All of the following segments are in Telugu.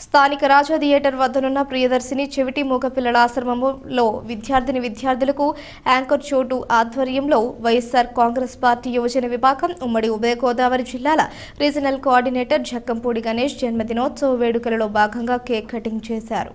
స్థానిక రాజా థియేటర్ వద్దనున్న ప్రియదర్శిని చెవిటి మూగ పిల్లల ఆశ్రమంలో విద్యార్థిని విద్యార్థులకు యాంకర్ చోటు ఆధ్వర్యంలో వైఎస్ఆర్ కాంగ్రెస్ పార్టీ యువజన విభాగం ఉమ్మడి ఉభయ గోదావరి జిల్లాల రీజనల్ కోఆర్డినేటర్ జక్కంపూడి గణేష్ జన్మదినోత్సవ వేడుకలలో భాగంగా కేక్ కటింగ్ చేశారు.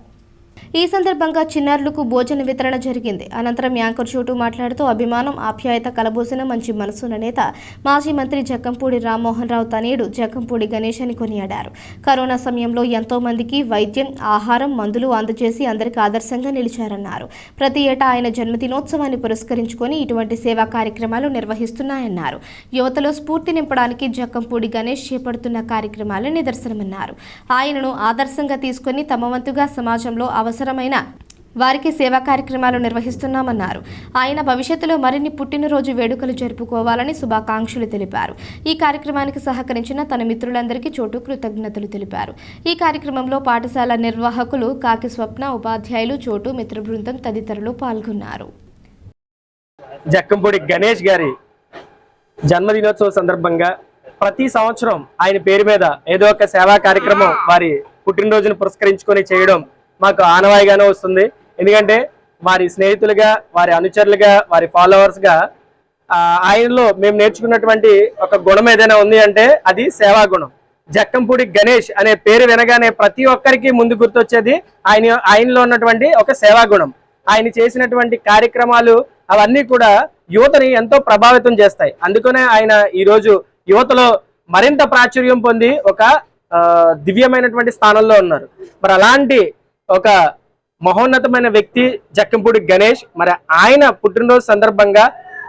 ఈ సందర్భంగా చిన్నారులకు భోజన వితరణ జరిగింది. అనంతరం యాంకర్ చోటు మాట్లాడుతూ అభిమానం ఆప్యాయత కలబోసిన మంచి మనసున్న నేత మాజీ మంత్రి జక్కంపూడి రామ్మోహన్ రావు తనేడు జక్కంపూడి గణేష్ అని కొనియాడారు. కరోనా సమయంలో ఎంతో మందికి వైద్యం ఆహారం మందులు అందజేసి అందరికి ఆదర్శంగా నిలిచారన్నారు. ప్రతి ఏటా ఆయన జన్మదినోత్సవాన్ని పురస్కరించుకొని ఇటువంటి సేవా కార్యక్రమాలు నిర్వహిస్తున్నాయన్నారు. యువతలో స్ఫూర్తి నింపడానికి జక్కంపూడి గణేష్ చేపడుతున్న కార్యక్రమాలు నిదర్శనమన్నారు. ఆయనను ఆదర్శంగా తీసుకొని తమ వంతుగా సమాజంలో అవసరమైన వారికి సేవా కార్యక్రమాలు నిర్వహిస్తున్నామన్నారు. ఆయన భవిష్యత్తులో మరిన్ని పుట్టినరోజు వేడుకలు జరుపుకోవాలని శుభాకాంక్షలు తెలిపారు. ఈ కార్యక్రమానికి సహకరించిన తన మిత్రులందరికీ చోటు కృతజ్ఞతలు తెలిపారు. ఈ కార్యక్రమంలో పాఠశాల నిర్వాహకులు కాకి స్వప్న ఉపాధ్యాయులు చోటు మిత్ర బృందం తదితరులు పాల్గొన్నారు. జక్కంపూడి గణేష్ గారి జన్మదినోత్సవ సందర్భంగా ప్రతి సంవత్సరం ఆయన పేరు మీద ఏదో ఒక సేవా కార్యక్రమం వారి పుట్టినరోజును పురస్కరించుకొని చేయడం మాకు ఆనవాయిగానే వస్తుంది. ఎందుకంటే వారి స్నేహితులుగా వారి అనుచరులుగా వారి ఫాలోవర్స్గా ఆయనలో మేము నేర్చుకున్నటువంటి ఒక గుణం ఏదైనా ఉంది అంటే అది సేవా గుణం జక్కంపూడి గణేష్ అనే పేరు వినగానే ప్రతి ఒక్కరికి ముందు గుర్తొచ్చేది ఆయన ఆయనలో ఉన్నటువంటి ఒక సేవా గుణం ఆయన చేసినటువంటి కార్యక్రమాలు అవన్నీ కూడా యువతని ఎంతో ప్రభావితం చేస్తాయి. అందుకనే ఆయన ఈరోజు యువతలో మరింత ప్రాచుర్యం పొంది ఒక దివ్యమైనటువంటి స్థానంలో ఉన్నారు. మరి అలాంటి ఒక మహోన్నతమైన వ్యక్తి జక్కంపూడి గణేష్. మరి ఆయన పుట్టినరోజు సందర్భంగా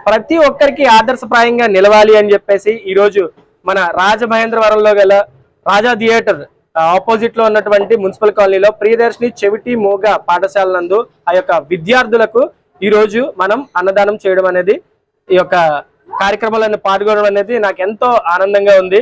ప్రతి ఒక్కరికి ఆదర్శప్రాయంగా నిలవాలి అని చెప్పేసి ఈ రోజు మన రాజమహేంద్రవరంలో గల రాజా థియేటర్ ఆపోజిట్లో ఉన్నటువంటి మున్సిపల్ కాలనీలో ప్రియదర్శిని చెవిటి మూగ పాఠశాల నందు ఆ యొక్క విద్యార్థులకు ఈ రోజు మనం అన్నదానం చేయడం అనేది ఈ యొక్క కార్యక్రమాలను పాల్గొనడం అనేది నాకు ఎంతో ఆనందంగా ఉంది.